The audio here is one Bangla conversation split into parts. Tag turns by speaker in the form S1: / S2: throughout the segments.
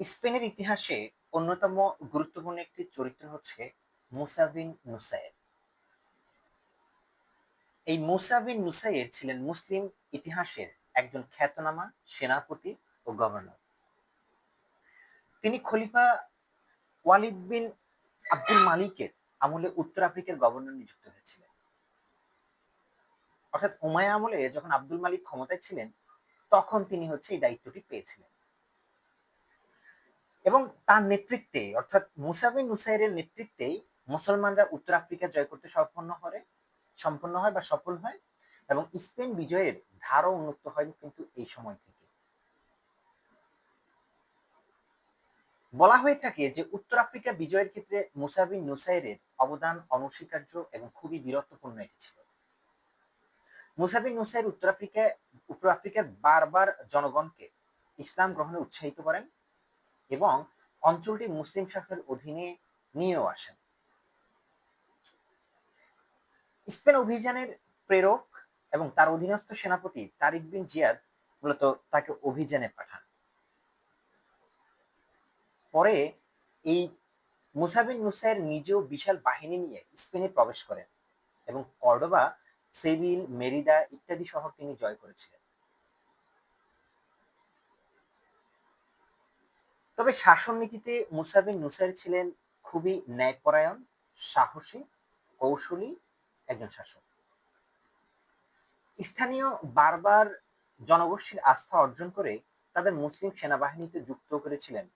S1: স্পেনের ইতিহাসে অন্যতম গুরুত্বপূর্ণ একটি চরিত্র হচ্ছে মুসাবিন নুসাইর। এই মুসাবিন নুসাইর ছিলেন মুসলিম ইতিহাসের একজন খ্যাতনামা, সেনাপতি ও গভর্নর। তিনি খলিফা ওয়ালিদ বিন আব্দুল মালিকের আমলে উত্তর আফ্রিকার গভর্নর নিযুক্ত হয়েছিলেন। অর্থাৎ উমায়া আমলে যখন আব্দুল মালিক ক্ষমতায় ছিলেন, তখন তিনি হচ্ছে এই দায়িত্বটি পেয়েছিলেন। এবং তার নেতৃত্বে, অর্থাৎ মুসাবিন নুসাইরের নেতৃত্বেই মুসলমানরা উত্তর আফ্রিকা জয় করতে সম্পন্ন হয় সম্পন্ন হয় বা সফল হয় এবং স্পেন বিজয়ের ধারও উন্মুক্ত হয় কিন্তু এই সময় থেকে। বলা হয়ে থাকে যে উত্তর আফ্রিকা বিজয়ের ক্ষেত্রে মুসাবিন নুসাইরের অবদান অনস্বীকার্য এবং খুবই বীরত্বপূর্ণ এটি ছিল। মুসাবিন নুসাইর উত্তর আফ্রিকায়, উত্তর আফ্রিকার বারবার জনগণকে ইসলাম গ্রহণে উৎসাহিত করেন। এবং অঞ্চলটি মুসলিম শাসনের অধীনে নিয়েও আসেন স্পেন অভিযানের প্রেরক এবং তার অধীনস্থ সেনাপতি তারিক বিন জিয়াদ মূলত তাকে অভিযানে পাঠান। পরে এই মুসাবিন মুসাইর নিজেও বিশাল বাহিনী নিয়ে স্পেনে প্রবেশ করেন এবং কর্ডোবা, সেভিল, মেরিদা ইত্যাদি শহর তিনি জয় করেছিলেন। তবে শাসন নীতিতে মুসাবিন নুসাইর ছিলেন খুবই ন্যায়পরায়ণ, সাহসী, কৌশলী একজন শাসক। স্থানীয় বারবার জনগোষ্ঠীর আস্থা অর্জন করে তাদের মুসলিম সেনাবাহিনীতে যুক্ত করেছিলেন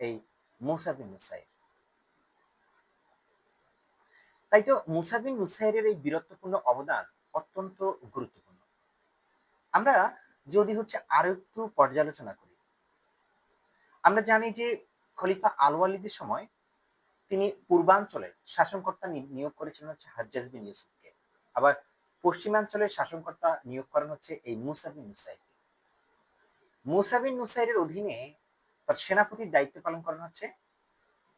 S1: এই মুসাবিন নুসাইর। তাই তো মুসাবিন নুসাইরের এই বীরত্বপূর্ণ অবদান অত্যন্ত গুরুত্বপূর্ণ। আমরা যদি হচ্ছে আরও একটু পর্যালোচনা করি আমরা জানি যে খলিফা আল ওয়ালিদের সময় তিনি পূর্বাঞ্চলে শাসনকর্তা নিয়োগ করেছিলেন হচ্ছে হাজ্জাজ বিন ইউসুফকে। আবার পশ্চিমাঞ্চলের শাসনকর্তা নিয়োগ করেন হচ্ছে এই মুসাবিন নুসাইরকে। মুসাবিন নুসাইরের অধীনে তার সেনাপতির দায়িত্ব পালন করেন হচ্ছে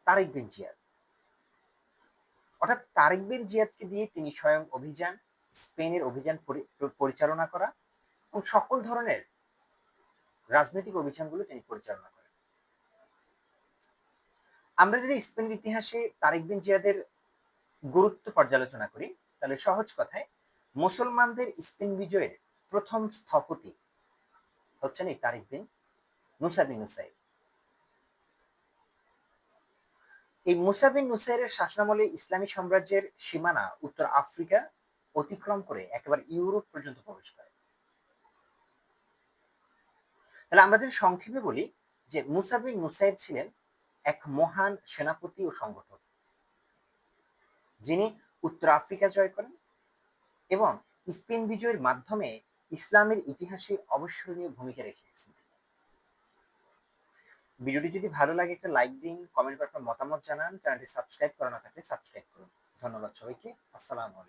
S1: তারিক বিন জিয়াদ। অর্থাৎ তারিক বিন জিয়াদকে দিয়ে তিনি স্বয়ং অভিযান, স্পেনের অভিযান পরিচালনা করা এবং সকল ধরনের রাজনৈতিক অভিযানগুলো তিনি পরিচালনা করেন। আমরা যদি স্পেনের ইতিহাসে তারিক বিন জিয়াদের গুরুত্ব পর্যালোচনা করি, তাহলে সহজ কথায় মুসলমানদের স্পেন বিজয়ের প্রথম স্থপতি হচ্ছেন এই তারিক বিন মুসাবিন নুসাইর। এই মুসাবিন নুসাইরের শাসনামলে ইসলামী সাম্রাজ্যের সীমানা উত্তর আফ্রিকা অতিক্রম করে একেবারে ইউরোপ পর্যন্ত প্রবেশ করে। তাহলে আমরা যদি সংক্ষেপে বলি যে মুসাবিন নুসাইর ছিলেন এক মহান সেনাপতি ও সংগঠক, যিনি উত্তর আফ্রিকা জয় করেন এবং স্পেন বিজয়ের মাধ্যমে ইসলামের ইতিহাসে অবসরণীয় ভূমিকা রেখেছেন ভিডিওটি যদি ভালো লাগে একটা লাইক দিন কমেন্ট করে মতামত জানান, চ্যানেলটি সাবস্ক্রাইব করা না থাকলে সাবস্ক্রাইব করুন। ধন্যবাদ সবাইকে, আসসালামু আলাইকুম।